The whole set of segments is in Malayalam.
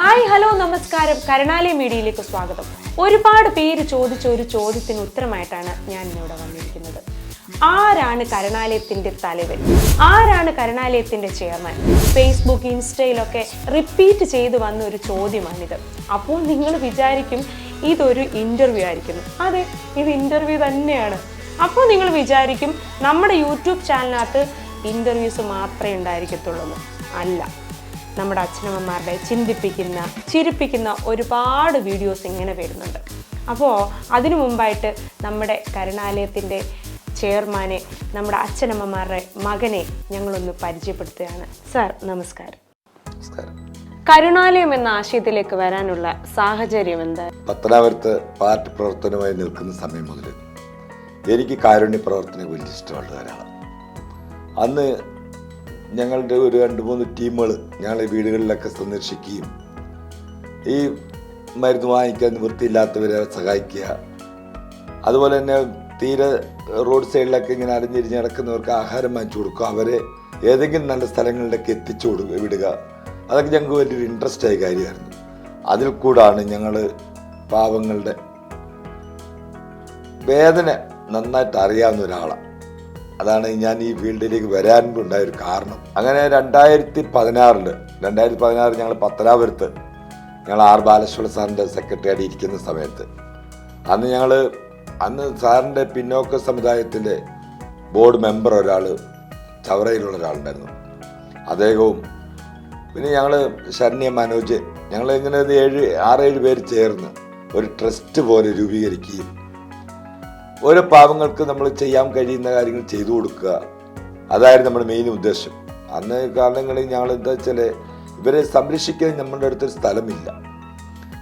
ഹായ് ഹലോ നമസ്കാരം. കരുണാലയ മീഡിയയിലേക്ക് സ്വാഗതം. ഒരുപാട് പേര് ചോദിച്ച ഒരു ചോദ്യത്തിന് ഉത്തരമായിട്ടാണ് ഞാൻ ഇന്നിവിടെ വന്നിരിക്കുന്നത്. ആരാണ് കരുണാലയത്തിന്റെ തലവൻ? ആരാണ് കരുണാലയത്തിന്റെ ചെയർമാൻ? ഫേസ്ബുക്ക് ഇൻസ്റ്റയിലൊക്കെ റിപ്പീറ്റ് ചെയ്ത് വന്ന ഒരു ചോദ്യമാണിത്. അപ്പോൾ നിങ്ങൾ വിചാരിക്കും ഇതൊരു ഇന്റർവ്യൂ ആയിരിക്കുന്നു. അതെ ഇത് ഇന്റർവ്യൂ തന്നെയാണ്. അപ്പോൾ നിങ്ങൾ വിചാരിക്കും നമ്മുടെ യൂട്യൂബ് ചാനലിനകത്ത് ഇന്റർവ്യൂസ് മാത്രമേ ഉണ്ടായിരിക്കത്തുള്ളൂ. അല്ല. നമ്മുടെ അച്ഛനമ്മമാരുടെ ചിന്തിപ്പിക്കുന്ന ചിരിപ്പിക്കുന്ന ഒരുപാട് വീഡിയോസ് ഇങ്ങനെ വരുന്നുണ്ട്. അപ്പോൾ അതിനു മുമ്പായിട്ട് നമ്മുടെ കരുണാലയത്തിന്റെ ചെയർമാനെ നമ്മുടെ അച്ഛനമ്മമാരുടെ മകനെ ഞങ്ങളൊന്ന് പരിചയപ്പെടുത്തുകയാണ്. സാർ നമസ്കാരം. നമസ്കാരം. കരുണാലയം എന്ന ആശയത്തിലേക്ക് വരാനുള്ള സാഹചര്യം എന്താ? പത്തനാപുരത്ത് പാർട്ടി പ്രവർത്തനമായി നിൽക്കുന്ന സമയം മുതൽ എനിക്ക് കാരുണ്യ പ്രവർത്തനം വലിയ ഇഷ്ടമുള്ള ഒരാളാണ്. അന്ന് ഞങ്ങളുടെ ഒരു രണ്ട് മൂന്ന് ടീമുകൾ ഞങ്ങളെ വീടുകളിലൊക്കെ സന്ദർശിക്കുകയും ഈ മരുന്ന് വാങ്ങിക്കാൻ നിവൃത്തിയില്ലാത്തവരെ സഹായിക്കുക. അതുപോലെ തന്നെ തീരെ റോഡ് സൈഡിലൊക്കെ ഇങ്ങനെ അരഞ്ഞിരിഞ്ഞ് നടക്കുന്നവർക്ക് ആഹാരം വാങ്ങിച്ചു കൊടുക്കുക. അവരെ ഏതെങ്കിലും നല്ല സ്ഥലങ്ങളിലേക്ക് എത്തിച്ചു കൊടുക്കുക വിടുക. അതൊക്കെ ഞങ്ങൾക്ക് വലിയൊരു ഇൻട്രസ്റ്റ് ആയ കാര്യമായിരുന്നു. അതിൽ കൂടാണ് ഞങ്ങൾ പാവങ്ങളുടെ വേദന നന്നായിട്ട് അറിയാവുന്ന ഒരാളാണ്. അതാണ് ഞാൻ ഈ ഫീൽഡിലേക്ക് വരാനുണ്ടായ ഒരു കാരണം. അങ്ങനെ രണ്ടായിരത്തി പതിനാറിൽ രണ്ടായിരത്തി പതിനാറ് ഞങ്ങൾ പത്തനാപുരത്ത് ഞങ്ങൾ ആർ ബാലശ്വര സാറിന്റെ സെക്രട്ടറി ഇരിക്കുന്ന സമയത്ത് അന്ന് ഞങ്ങൾ അന്ന് സാറിന്റെ പിന്നോക്ക സമുദായത്തിന്റെ ബോർഡ് മെമ്പർ ഒരാൾ ചവറയിലുള്ള ഒരാളുണ്ടായിരുന്നു. അദ്ദേഹവും പിന്നെ ഞങ്ങൾ ശരണ്യ മനോജ് ഞങ്ങൾ ഇങ്ങനെ ഏഴ് ആറേഴ് പേര് ചേർന്ന് ഒരു ട്രസ്റ്റ് പോലെ രൂപീകരിക്കുകയും ഓരോ പാവങ്ങൾക്ക് നമ്മൾ ചെയ്യാൻ കഴിയുന്ന കാര്യങ്ങൾ ചെയ്തു കൊടുക്കുക. അതായിരുന്നു നമ്മുടെ മെയിൻ ഉദ്ദേശം. അന്ന് കാലങ്ങളിൽ ഞങ്ങൾ എന്താ വെച്ചാൽ ഇവരെ സംരക്ഷിക്കാൻ നമ്മുടെ അടുത്തൊരു സ്ഥലമില്ല.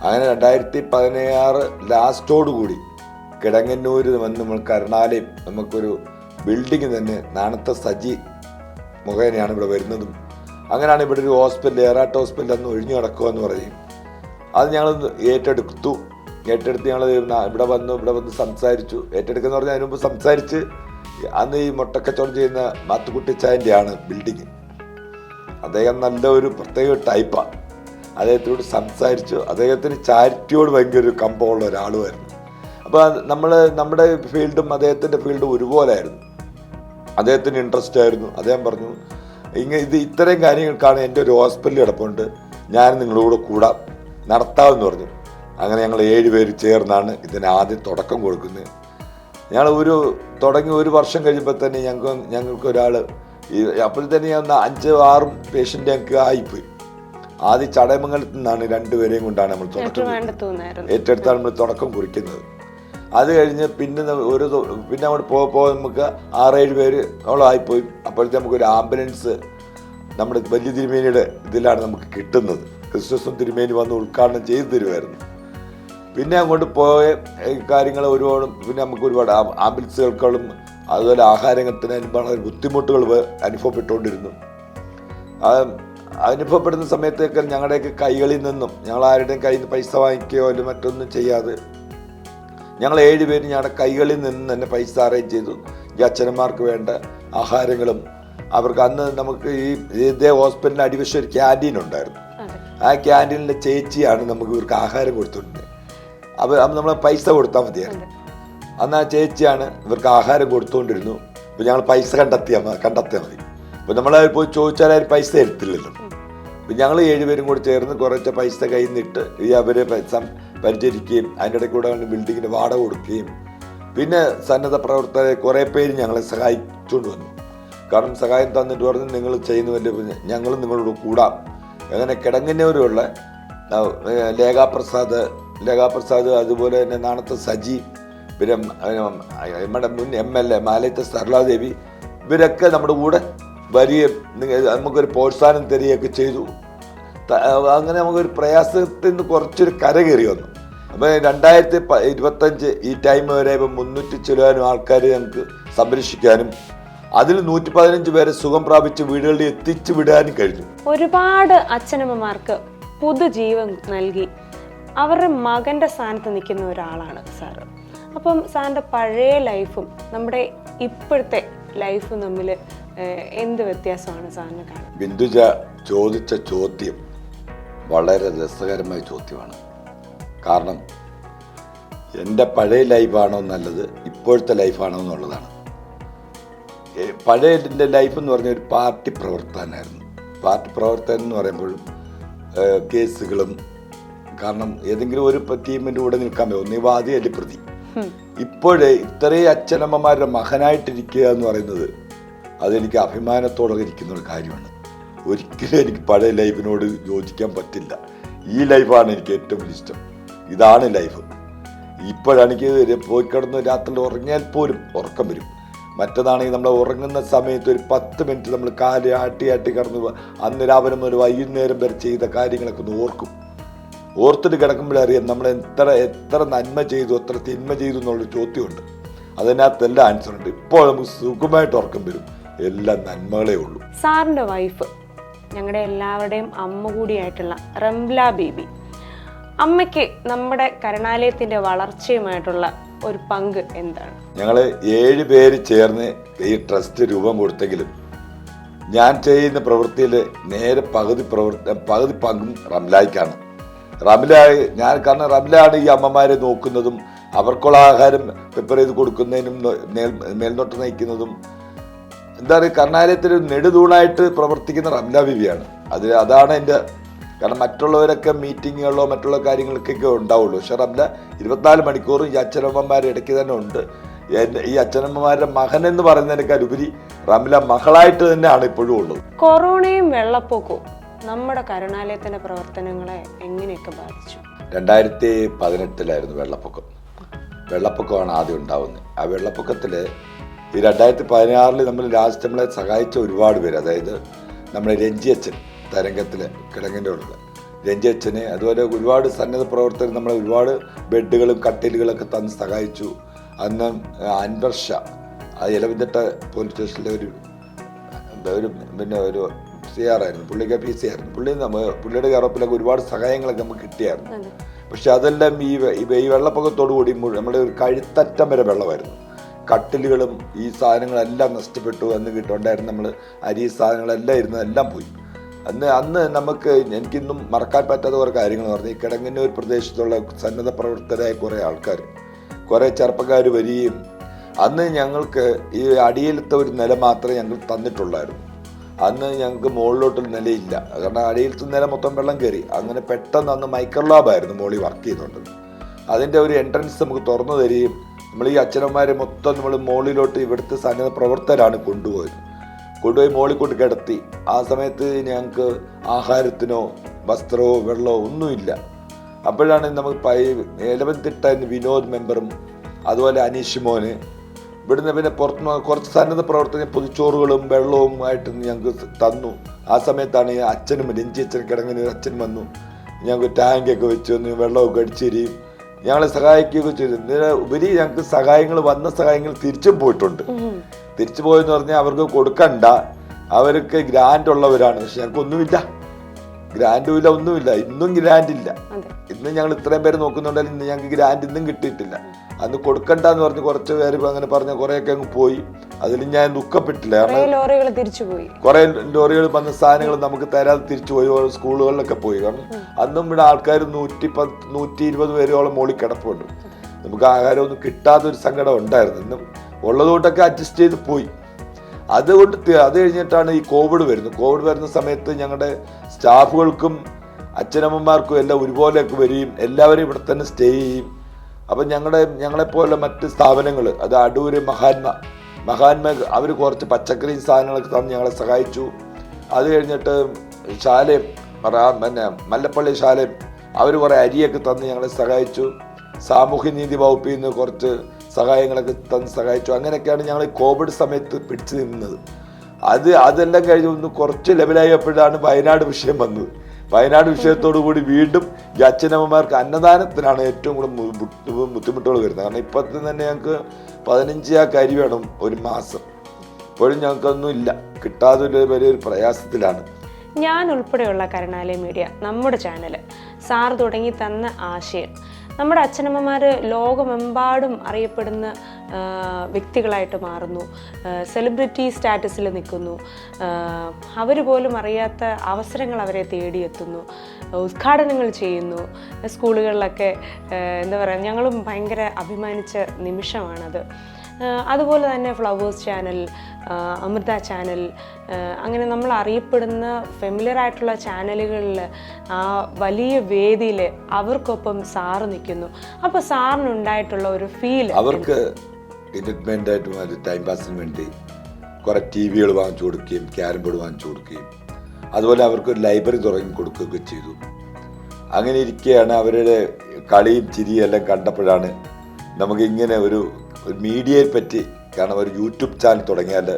അങ്ങനെ രണ്ടായിരത്തി പതിനാറ് ലാസ്റ്റോടു കൂടി കിടങ്ങന്നൂർ വന്ന് നമ്മൾ കരുണാലയം നമുക്കൊരു ബിൽഡിംഗ് തന്നെ നാണത്തെ സജി മുഖേനയാണ് ഇവിടെ വരുന്നതും. അങ്ങനെയാണ് ഇവിടെ ഒരു ഹോസ്പിറ്റൽ ഏറാട്ട് ഹോസ്പിറ്റൽ അന്ന് ഒഴിഞ്ഞു കിടക്കുക എന്ന് പറയും. അത് ഞങ്ങൾ ഏറ്റെടുത്തു. ഏറ്റെടുത്ത് ഞങ്ങൾ ഇവിടെ വന്നു ഇവിടെ വന്ന് സംസാരിച്ചു. ഏറ്റെടുക്കുന്ന പറഞ്ഞാൽ അതിന് സംസാരിച്ച് അന്ന് ഈ മുട്ടക്കച്ചവടം ചെയ്യുന്ന മാത്തുക്കുട്ടിച്ചായന്റെ ആണ് ബിൽഡിങ് അദ്ദേഹം നല്ല ഒരു പ്രത്യേക ടൈപ്പാണ് അദ്ദേഹത്തിനോട് സംസാരിച്ചു. അദ്ദേഹത്തിന് ചാരിറ്റിയോട് ഭയങ്കര ഒരു കമ്പമുള്ള ഒരാളുമായിരുന്നു. അപ്പോൾ നമ്മൾ നമ്മുടെ ഫീൽഡും അദ്ദേഹത്തിന്റെ ഫീൽഡും ഒരുപോലായിരുന്നു. അദ്ദേഹത്തിന് ഇൻട്രസ്റ്റ് ആയിരുന്നു. അദ്ദേഹം പറഞ്ഞു ഇങ്ങനെ ഇത് ഇത്തരം കാര്യങ്ങൾക്കാണ് എന്റെ ഒരു ഹോസ്പിറ്റലിൽ കിടപ്പുണ്ട്. ഞാൻ നിങ്ങളോട് കൂടാം. നടത്താമെന്ന് പറഞ്ഞു. അങ്ങനെ ഞങ്ങൾ ഏഴ് പേര് ചേർന്നാണ് ഇതിന് ആദ്യം തുടക്കം കൊടുക്കുന്നത്. ഞങ്ങൾ ഒരു തുടങ്ങി ഒരു വർഷം കഴിയുമ്പോൾ തന്നെ ഞങ്ങൾക്ക് ഞങ്ങൾക്ക് ഒരാൾ ഈ അപ്പോഴത്തേന് ഞാൻ അഞ്ച് ആറും പേഷ്യന്റ് ഞങ്ങൾക്ക് ആയിപ്പോയി. ആദ്യം ചടയമംഗലത്ത് നിന്നാണ് രണ്ടുപേരെയും കൊണ്ടാണ് നമ്മൾ തുടക്കം ഏറ്റെടുത്താണ് നമ്മൾ തുടക്കം കുറിക്കുന്നത്. അത് കഴിഞ്ഞ് പിന്നെ ഒരു പിന്നെ അങ്ങോട്ട് പോകാൻ നമുക്ക് ആറേഴ് പേര് അവളായിപ്പോയി അപ്പോഴത്തെ നമുക്കൊരു ആംബുലൻസ് നമ്മുടെ വലിയ തിരുമേനിയുടെ ഇതിലാണ് നമുക്ക് കിട്ടുന്നത്. ക്രിസ്തുസും തിരുമേനി വന്ന് ഉദ്ഘാടനം ചെയ്തു തരുമായിരുന്നു പിന്നെ അങ്ങോട്ട് പോയ കാര്യങ്ങൾ ഒരുപാട് പിന്നെ നമുക്ക് ഒരുപാട് ആംബുലൻസുകൾക്കും അതുപോലെ ആഹാരത്തിന് വളരെ ബുദ്ധിമുട്ടുകൾ അനുഭവപ്പെട്ടുകൊണ്ടിരുന്നു. ആ അനുഭവപ്പെടുന്ന സമയത്തൊക്കെ ഞങ്ങളുടെയൊക്കെ കൈകളിൽ നിന്നും ഞങ്ങൾ ആരുടെയും കയ്യിൽ നിന്ന് പൈസ വാങ്ങിക്കുകയോ അല്ലെങ്കിൽ മറ്റൊന്നും ചെയ്യാതെ ഞങ്ങൾ ഏഴുപേര് ഞങ്ങളുടെ കൈകളിൽ നിന്ന് തന്നെ പൈസ അറേഞ്ച് ചെയ്തു. ഈ അച്ഛനന്മാർക്ക് വേണ്ട ആഹാരങ്ങളും അവർക്ക് അന്ന് നമുക്ക് ഈ ഇതേ ഹോസ്പിറ്റലിന് അടിവശം ഒരു ക്യാന്റീൻ ഉണ്ടായിരുന്നു. ആ ക്യാന്റീനിലെ ചേച്ചിയാണ് നമുക്ക് ഇവർക്ക് ആഹാരം കൊടുത്തുകൊണ്ടിരുന്നത്. അവർ നമ്മൾ പൈസ കൊടുത്താൽ മതിയായിരുന്നു. അന്ന് ആ ചേച്ചിയാണ് ഇവർക്ക് ആഹാരം കൊടുത്തുകൊണ്ടിരുന്നു അപ്പോൾ ഞങ്ങൾ പൈസ കണ്ടെത്തിയാൽ മതി കണ്ടെത്തിയാൽ മതി. അപ്പോൾ നമ്മൾ പോയി ചോദിച്ചാൽ അവർ പൈസ തരത്തില്ലല്ലോ. അപ്പം ഞങ്ങൾ ഏഴുപേരും കൂടി ചേർന്ന് കുറച്ച് പൈസ കയ്യിൽ നിന്നിട്ട് ഈ അവരെ പരിചരിക്കുകയും അതിന്റെ ഇടയ്ക്ക് കൂടെ ബിൽഡിങ്ങിന് വാടക കൊടുക്കുകയും പിന്നെ സന്നദ്ധ പ്രവർത്തകരെ കുറേ പേര് ഞങ്ങളെ സഹായിച്ചുകൊണ്ട് വന്നു. കാരണം സഹായം തന്നിട്ട് പറഞ്ഞ് നിങ്ങൾ ചെയ്യുന്ന വലിയ ഞങ്ങളും നിങ്ങളോട് കൂടാം. അങ്ങനെ കിടങ്ങുന്നവരുള്ള ലേഖാപ്രസാദ് ലേഖാപ്രസാദ് അതുപോലെ തന്നെ നാണത്ത് സജി പിന്നെ നമ്മുടെ മുൻ എം എൽ എ മാലയത്തെ സർലാദേവി ഇവരൊക്കെ നമ്മുടെ കൂടെ വരികയും നമുക്കൊരു പ്രോത്സാഹനം തരികയൊക്കെ ചെയ്തു. അങ്ങനെ നമുക്കൊരു പ്രയാസത്തിൽ നിന്ന് കുറച്ചൊരു കര കയറി വന്നു. അപ്പോൾ രണ്ടായിരത്തി ഇരുപത്തഞ്ച് ഈ ടൈം വരെ ഇപ്പം മുന്നൂറ്റി ചിലവാനും ആൾക്കാർ നമുക്ക് സംരക്ഷിക്കാനും അതിൽ നൂറ്റി പതിനഞ്ച് പേരെ സുഖം പ്രാപിച്ച് വീടുകളിൽ എത്തിച്ചു വിടാനും കഴിഞ്ഞു. ഒരുപാട് അച്ഛനമ്മമാർക്ക് പുതുജീവൻ നൽകി. അവരുടെ മകന്റെ സ്ഥാനത്ത് നിൽക്കുന്ന ഒരാളാണ് സാറ്. അപ്പം സാറിന്റെ പഴയ ലൈഫും നമ്മുടെ ഇപ്പോഴത്തെ ലൈഫും തമ്മിൽ എന്ത് വ്യത്യാസമാണ് സാറിന് കാണുന്നത്? ബിന്ദുജ ചോദിച്ച ചോദ്യം വളരെ രസകരമായ ചോദ്യമാണ്. കാരണം എന്റെ പഴയ ലൈഫാണോ നല്ലത് ഇപ്പോഴത്തെ ലൈഫാണോ എന്നുള്ളതാണ്. പഴയ എന്റെ ലൈഫ് എന്ന് പറഞ്ഞ ഒരു പാർട്ടി പ്രവർത്തകനായിരുന്നു. പാർട്ടി പ്രവർത്തനം എന്ന് പറയുമ്പോഴും കേസുകളും കാരണം ഏതെങ്കിലും ഒരു ടീമിന്റെ ടീമിന്റെ കൂടെ നിൽക്കാൻ പറ്റും. ഒന്നീ വാദി അല്ലെ പ്രതി. ഇപ്പോഴേ ഇത്രയും അച്ഛനമ്മമാരുടെ മകനായിട്ടിരിക്കുക എന്ന് പറയുന്നത് അതെനിക്ക് അഭിമാനത്തോടെ ഇരിക്കുന്ന ഒരു കാര്യമാണ്. ഒരിക്കലും എനിക്ക് പഴയ ലൈഫിനോട് യോജിക്കാൻ പറ്റില്ല. ഈ ലൈഫാണ് എനിക്ക് ഏറ്റവും വലിയ ഇഷ്ടം. ഇതാണ് ലൈഫ്. ഇപ്പോഴെനിക്ക് പോയി കിടന്ന് രാത്രി ഉറങ്ങിയാൽ പോലും ഉറക്കം വരും. മറ്റതാണെങ്കിൽ നമ്മൾ ഉറങ്ങുന്ന സമയത്ത് ഒരു പത്ത് മിനിറ്റ് നമ്മൾ കാൽ ആട്ടി ആട്ടി കിടന്ന് അന്ന് രാവിലെ മുതൽ വൈകുന്നേരം വരെ ചെയ്ത കാര്യങ്ങളൊക്കെ ഒന്ന് ഓർക്കും. ഓർത്തിട്ട് കിടക്കുമ്പോഴറിയാം നമ്മൾ എത്ര എത്ര നന്മ ചെയ്തു എത്ര തിന്മ ചെയ്തു എന്നുള്ളൊരു ചോദ്യമുണ്ട്. അതിനകത്തെല്ലാം ആൻസർ ഉണ്ട്. ഇപ്പോൾ നമുക്ക് സുഖമായിട്ട് ഉറക്കം വരും. എല്ലാം നന്മകളേ ഉള്ളൂ. സാറിന്റെ വൈഫ് ഞങ്ങളുടെ എല്ലാവരുടെയും അമ്മ കൂടിയായിട്ടുള്ള റംല ബേബി അമ്മയ്ക്ക് നമ്മുടെ കരുണാലയത്തിന്റെ വളർച്ചയുമായിട്ടുള്ള ഒരു പങ്ക് എന്താണ്? ഞങ്ങൾ ഏഴ് പേര് ചേർന്ന് ഈ ട്രസ്റ്റ് രൂപം കൊടുത്തെങ്കിലും ഞാൻ ചെയ്യുന്ന പ്രവൃത്തിയിൽ നേരെ പകുതി പ്രവൃത്തി പകുതി പങ്കും റംലായ്ക്കാണ്. റംല ഞാൻ കാരണം റബിലാണ് ഈ അമ്മമാരെ നോക്കുന്നതും അവർക്കുള്ള ആഹാരം പ്രിപ്പയർ ചെയ്ത് കൊടുക്കുന്നതിനും മേൽനോട്ടം മേൽ- മേൽനോട്ട് നയിക്കുന്നതും. എന്താ പറയുക കർണാലയത്തിൽ നെടുതൂണായിട്ട് പ്രവർത്തിക്കുന്ന റംല ബിബിയാണ്. അത് അതാണ് എന്റെ കാരണം മറ്റുള്ളവരൊക്കെ മീറ്റിങ്ങുകളോ മറ്റുള്ള കാര്യങ്ങൾക്കൊക്കെ ഉണ്ടാവുള്ളൂ. പക്ഷെ റബില ഇരുപത്തിനാല് മണിക്കൂറും ഈ അച്ഛനമ്മമാരുടെ ഇടയ്ക്ക് തന്നെ ഉണ്ട്. ഈ അച്ഛനമ്മമാരുടെ മകൻ എന്ന് പറയുന്നതിനേക്കാൾ ഉപരി റംല മകളായിട്ട് തന്നെയാണ് ഇപ്പോഴും ഉള്ളത്. കൊറോണയും വെള്ളപ്പൊക്കവും നമ്മുടെ കരുണാലയത്തിന്റെ പ്രവർത്തനങ്ങളെ എങ്ങനെയൊക്കെ ബാധിച്ചു? രണ്ടായിരത്തി പതിനെട്ടിലായിരുന്നു വെള്ളപ്പൊക്കം. വെള്ളപ്പൊക്കമാണ് ആദ്യം ഉണ്ടാവുന്നത്. ആ വെള്ളപ്പൊക്കത്തിൽ ഈ രണ്ടായിരത്തി പതിനാറിൽ നമ്മൾ ലാസ്റ്റ് നമ്മളെ സഹായിച്ച ഒരുപാട് പേര് അതായത് നമ്മുടെ രഞ്ജി അച്ഛൻ തരംഗത്തിൽ കിടങ്ങിന്റെ ഉള്ള രഞ്ജി അച്ഛന് അതുപോലെ ഒരുപാട് സന്നദ്ധ പ്രവർത്തകർ നമ്മളെ ഒരുപാട് ബെഡുകളും കട്ടിലുകളൊക്കെ തന്ന് സഹായിച്ചു. അന്ന് അൻവർഷ ആ ഇലവന്തിട്ട പോലീസ് സ്റ്റേഷനിലെ ഒരു പിന്നെ ഒരു സി ആർ ആയിരുന്നു പുള്ളിക്ക് പി സി ആയിരുന്നു. പുള്ളി നമ്മൾ പുള്ളിയുടെ കയറപ്പിലൊക്കെ ഒരുപാട് സഹായങ്ങളൊക്കെ നമുക്ക് കിട്ടിയായിരുന്നു. പക്ഷെ അതെല്ലാം ഈ ഈ വെള്ളപ്പൊക്കത്തോടു കൂടി നമ്മുടെ ഒരു കഴുത്തറ്റം വരെ വെള്ളമായിരുന്നു. കട്ടിലുകളും ഈ സാധനങ്ങളെല്ലാം നഷ്ടപ്പെട്ടു എന്ന് കിട്ടുണ്ടായിരുന്നു നമ്മൾ അരി സാധനങ്ങളെല്ലാം ഇരുന്ന് എല്ലാം പോയി. അന്ന് അന്ന് നമുക്ക് എനിക്കിന്നും മറക്കാൻ പറ്റാത്ത കുറേ കാര്യങ്ങൾ പറഞ്ഞു. ഈ കിടങ്ങന്നൂർ പ്രദേശത്തുള്ള സന്നദ്ധ പ്രവർത്തകരായ കുറേ ആൾക്കാർ കുറേ ചെറുപ്പക്കാർ വരികയും അന്ന് ഞങ്ങൾക്ക് ഈ അടിയിലത്തെ ഒരു നില മാത്രമേ ഞങ്ങൾ തന്നിട്ടുള്ളായിരുന്നു. അന്ന് ഞങ്ങൾക്ക് മുകളിലോട്ടൊരു നിലയില്ല. കാരണം അടിയിലത്തെ നില മൊത്തം വെള്ളം കയറി അങ്ങനെ പെട്ടെന്ന് അന്ന് മൈക്രോ ലാബായിരുന്നു മോളി വർക്ക് ചെയ്തുകൊണ്ടത് അതിന്റെ ഒരു എൻട്രൻസ് നമുക്ക് തുറന്നു തരികയും നമ്മൾ ഈ അച്ഛനന്മാരെ മൊത്തം നമ്മൾ മുകളിലോട്ട് ഇവിടുത്തെ സന്നദ്ധ പ്രവർത്തകരാണ് കൊണ്ടുപോയത്. കൊണ്ടുപോയി മോളിൽ കൊണ്ട് കിടത്തി. ആ സമയത്ത് ഞങ്ങൾക്ക് ആഹാരത്തിനോ വസ്ത്രമോ വെള്ളമോ ഒന്നുമില്ല. അപ്പോഴാണ് നമുക്ക് പൈ എലവൻതിട്ട വിനോദ് മെമ്പറും അതുപോലെ അനീഷ് മോന് ഇവിടുന്ന് പിന്നെ പുറത്തുനിന്ന് കുറച്ച് സന്നദ്ധ പ്രവർത്തകർ പൊതിച്ചോറുകളും വെള്ളവും ആയിട്ട് ഞങ്ങൾക്ക് തന്നു. ആ സമയത്താണ് ഈ അച്ഛനും രഞ്ജി അച്ഛൻ കിടങ്ങിന് അച്ഛൻ വന്നു. ഞങ്ങൾക്ക് ടാങ്കൊക്കെ വെച്ച് തന്നു വെള്ളമൊക്കെ അടിച്ചിരിയും ഞങ്ങളെ സഹായിക്കുകയൊക്കെ ചെയ്തു. ഇതിന് ഉപരി ഞങ്ങൾക്ക് സഹായങ്ങൾ വന്ന സഹായങ്ങൾ തിരിച്ചും പോയിട്ടുണ്ട്. തിരിച്ചു പോയെന്ന് പറഞ്ഞാൽ അവർക്ക് കൊടുക്കണ്ട. അവർക്ക് ഗ്രാൻഡ് ഉള്ളവരാണ്. പക്ഷെ ഞങ്ങൾക്ക് ഒന്നുമില്ല. ഗ്രാൻഡും ഇല്ല ഒന്നുമില്ല. ഇന്നും ഗ്രാൻഡ് ഇല്ല. ഇന്നും ഇന്ന് ഞങ്ങൾ ഇത്രയും പേര് നോക്കുന്നുണ്ടെങ്കിൽ ഇന്ന് ഞങ്ങൾക്ക് ഗ്രാൻഡ് ഇന്നും കിട്ടിയിട്ടില്ല. അന്ന് കൊടുക്കണ്ട എന്ന് പറഞ്ഞ് കുറച്ച് പേര് അങ്ങനെ പറഞ്ഞ കുറേയൊക്കെ അങ്ങ് പോയി. അതിൽ ഞാൻ ദുഃഖപ്പെട്ടില്ല. കാരണം കുറേ ലോറികൾ തിരിച്ചുപോയി കുറെ ലോറികൾ വന്ന സാധനങ്ങൾ നമുക്ക് തരാതെ തിരിച്ചു പോയി. സ്കൂളുകളിലൊക്കെ പോയി. കാരണം അന്നും ഇവിടെ ആൾക്കാർ നൂറ്റി പത്ത് നൂറ്റി ഇരുപത് പേരോളം മോളിൽ കിടപ്പുണ്ട്. നമുക്ക് ആഹാരമൊന്നും കിട്ടാത്തൊരു സങ്കടം ഉണ്ടായിരുന്നു. ഇന്നും ഉള്ളതുകൊണ്ടൊക്കെ അഡ്ജസ്റ്റ് ചെയ്ത് പോയി. അതുകൊണ്ട് അത് കഴിഞ്ഞിട്ടാണ് ഈ കോവിഡ് വരുന്നത്. കോവിഡ് വരുന്ന സമയത്ത് ഞങ്ങളുടെ സ്റ്റാഫുകൾക്കും അച്ഛനമ്മമാർക്കും എല്ലാം ഒരുപോലെയൊക്കെ വരികയും എല്ലാവരും ഇവിടെ തന്നെ സ്റ്റേ ചെയ്യും അപ്പം ഞങ്ങളുടെ ഞങ്ങളെപ്പോലെ മറ്റ് സ്ഥാപനങ്ങൾ അത് അടൂര് മഹാത്മ മഹാത്മ അവർ കുറച്ച് പച്ചക്കറി സാധനങ്ങളൊക്കെ തന്ന് ഞങ്ങളെ സഹായിച്ചു. അത് കഴിഞ്ഞിട്ട് ശാലയും പിന്നെ മല്ലപ്പള്ളി ശാലയും അവർ കുറേ അരിയൊക്കെ തന്ന് ഞങ്ങളെ സഹായിച്ചു. സാമൂഹ്യനീതി വകുപ്പിൽ നിന്ന് കുറച്ച് സഹായങ്ങളൊക്കെ തന്ന് സഹായിച്ചു. അങ്ങനെയൊക്കെയാണ് ഞങ്ങൾ കോവിഡ് സമയത്ത് പിടിച്ചു നിന്നത്. അത് അതെല്ലാം കഴിഞ്ഞ് ഒന്ന് കുറച്ച് ലെവലായപ്പോഴാണ് വയനാട് വിഷയം വന്നത്. വയനാട് വിഷയത്തോടു കൂടി വീണ്ടും ഈ അച്ഛനമ്മമാർക്ക് അന്നദാനത്തിനാണ് ഏറ്റവും കൂടുതൽ ബുദ്ധിമുട്ടുകൾ വരുന്നത്. കാരണം ഇപ്പോഴത്തെ തന്നെ ഞങ്ങൾക്ക് പതിനഞ്ച് ആ കരി വേണം ഒരു മാസം. ഇപ്പോഴും ഞങ്ങൾക്കൊന്നും ഇല്ല. കിട്ടാതെ ഒരു വലിയൊരു പ്രയാസത്തിലാണ്. ഞാൻ ഉൾപ്പെടെയുള്ള കരുണാലയ മീഡിയ നമ്മുടെ ചാനൽ സാർ തുടങ്ങി തന്ന ആശയം. നമ്മുടെ അച്ഛനമ്മമാർ ലോകമെമ്പാടും അറിയപ്പെടുന്ന വ്യക്തികളായിട്ട് മാറുന്നു. സെലിബ്രിറ്റി സ്റ്റാറ്റസിൽ നിൽക്കുന്നു. അവർ പോലും അറിയാത്ത അവസരങ്ങൾ അവരെ തേടിയെത്തുന്നു. ഉദ്ഘാടനങ്ങൾ ചെയ്യുന്നു. സ്കൂളുകളിലൊക്കെ എന്താ പറയുക ഞങ്ങളും ഭയങ്കര അഭിമാനിച്ച നിമിഷമാണത്. അതുപോലെ തന്നെ ഫ്ലവേഴ്സ് ചാനൽ അമൃത ചാനൽ അങ്ങനെ നമ്മൾ അറിയപ്പെടുന്ന ഫെമിലിയർ ആയിട്ടുള്ള ചാനലുകളിൽ ആ വലിയ വേദിയിൽ അവർക്കൊപ്പം സാറ് നിൽക്കുന്നു. അപ്പോൾ സാറിനുണ്ടായിട്ടുള്ള ഒരു ഫീൽ അവർക്ക് ആയിട്ടും ടൈം പാസിന് വേണ്ടി കുറേ ടി വികൾ വാങ്ങിച്ചു കൊടുക്കുകയും ക്യാരം ബോർഡ് വാങ്ങിച്ചു കൊടുക്കുകയും അതുപോലെ അവർക്ക് ഒരു ലൈബ്രറി തുടങ്ങി കൊടുക്കുകയൊക്കെ ചെയ്തു. അങ്ങനെ ഇരിക്കുകയാണ് അവരുടെ കളിയും ചിരിയും എല്ലാം കണ്ടപ്പോഴാണ് നമുക്ക് ഇങ്ങനെ ഒരു മീഡിയയെ പറ്റി കാരണം ഒരു യൂട്യൂബ് ചാനൽ തുടങ്ങിയാൽ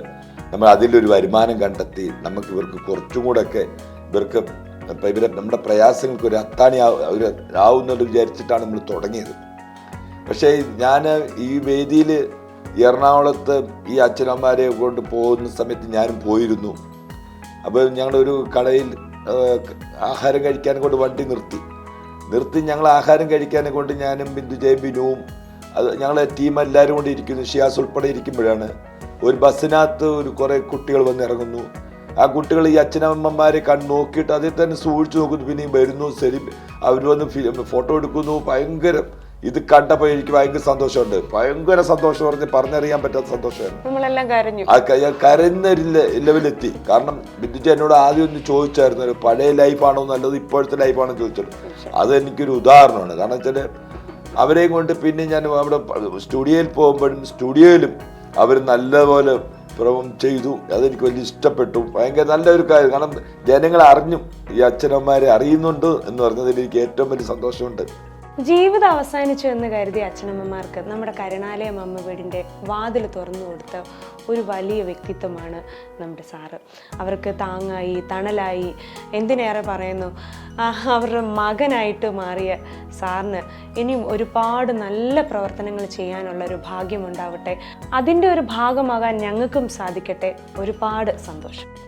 നമ്മൾ അതിലൊരു വരുമാനം കണ്ടെത്തി നമുക്ക് ഇവർക്ക് കുറച്ചും കൂടെയൊക്കെ ഇവർക്ക് ഇപ്പം ഇവരെ നമ്മുടെ പ്രയാസങ്ങൾക്ക് ഒരു അത്താണി ഒരു ആവുന്നത് വിചാരിച്ചിട്ടാണ് നമ്മൾ തുടങ്ങിയത്. പക്ഷേ ഞാൻ ഈ വേദിയിൽ എറണാകുളത്ത് ഈ അച്ഛനമ്മമാരെ കൊണ്ട് പോകുന്ന സമയത്ത് ഞാനും പോയിരുന്നു. അപ്പോൾ ഞങ്ങളുടെ ഒരു കടയിൽ ആഹാരം കഴിക്കാൻ കൊണ്ട് വണ്ടി നിർത്തി. നിർത്തി ഞങ്ങൾ ആഹാരം കഴിക്കാനെ കൊണ്ട് ഞാനും ബിന്ദു ജയ ബിനുവും അത് ഞങ്ങളെ ടീം എല്ലാവരും കൂടി ഇരിക്കുന്നു. ഷിയാസ് ഉൾപ്പെടെ ഇരിക്കുമ്പോഴാണ്. ഒരു ബസ്സിനകത്ത് ഒരു കുറേ കുട്ടികൾ വന്ന് ഇറങ്ങുന്നു. ആ കുട്ടികൾ ഈ അച്ഛനമ്മമാരെ കണ്ട് നോക്കിയിട്ട് അതിൽ തന്നെ സൂക്ഷിച്ചു നോക്കുന്നു. പിന്നെയും വരുന്നു ശരി അവർ വന്ന് ഫോട്ടോ എടുക്കുന്നു. ഭയങ്കര ഇത് കണ്ടപ്പോൾ എനിക്ക് ഭയങ്കര സന്തോഷമുണ്ട്. ഭയങ്കര സന്തോഷം പറഞ്ഞ് പറഞ്ഞറിയാൻ പറ്റാത്ത സന്തോഷമായിരുന്നു. ആ കരയുന്ന ലെവലെത്തി. കാരണം ബിന്ദുജി എന്നോട് ആദ്യം ഒന്ന് ചോദിച്ചായിരുന്നു പഴയ ലൈഫാണോ നല്ലത് ഇപ്പോഴത്തെ ലൈഫാണോ ചോദിച്ചത്. അത് എനിക്കൊരു ഉദാഹരണമാണ്. കാരണം വെച്ചാൽ അവരെയും കൊണ്ട് പിന്നെ ഞാൻ അവിടെ സ്റ്റുഡിയോയിൽ പോകുമ്പോഴും സ്റ്റുഡിയോയിലും അവർ നല്ലപോലെ പ്രവം ചെയ്തു. അതെനിക്ക് വലിയ ഇഷ്ടപ്പെട്ടു. ഭയങ്കര നല്ലൊരു കാര്യം. കാരണം ജനങ്ങൾ അറിഞ്ഞു ഈ അച്ഛനമ്മമാരെ അറിയുന്നുണ്ട് എന്ന് പറഞ്ഞതിൽ എനിക്ക് ഏറ്റവും വലിയ സന്തോഷമുണ്ട്. ജീവിതം അവസാനിച്ചു എന്ന് കരുതിയ അച്ഛനമ്മമാർക്ക് നമ്മുടെ കരുണാലയം അമ്മ വീടിന്റെ വാതിൽ തുറന്നു കൊടുത്ത ഒരു വലിയ വ്യക്തിത്വമാണ് നമ്മുടെ സാറ്. അവർക്ക് താങ്ങായി തണലായി എന്തിനേറെ പറയുന്നു? അവരുടെ മകനായിട്ട് മാറിയ സാറിന് ഇനിയും ഒരുപാട് നല്ല പ്രവർത്തനങ്ങൾ ചെയ്യാനുള്ള ഒരു ഭാഗ്യമുണ്ടാവട്ടെ അതിന്റെ ഒരു ഭാഗമാകാൻ ഞങ്ങൾക്കും സാധിക്കട്ടെ. ഒരുപാട് സന്തോഷം.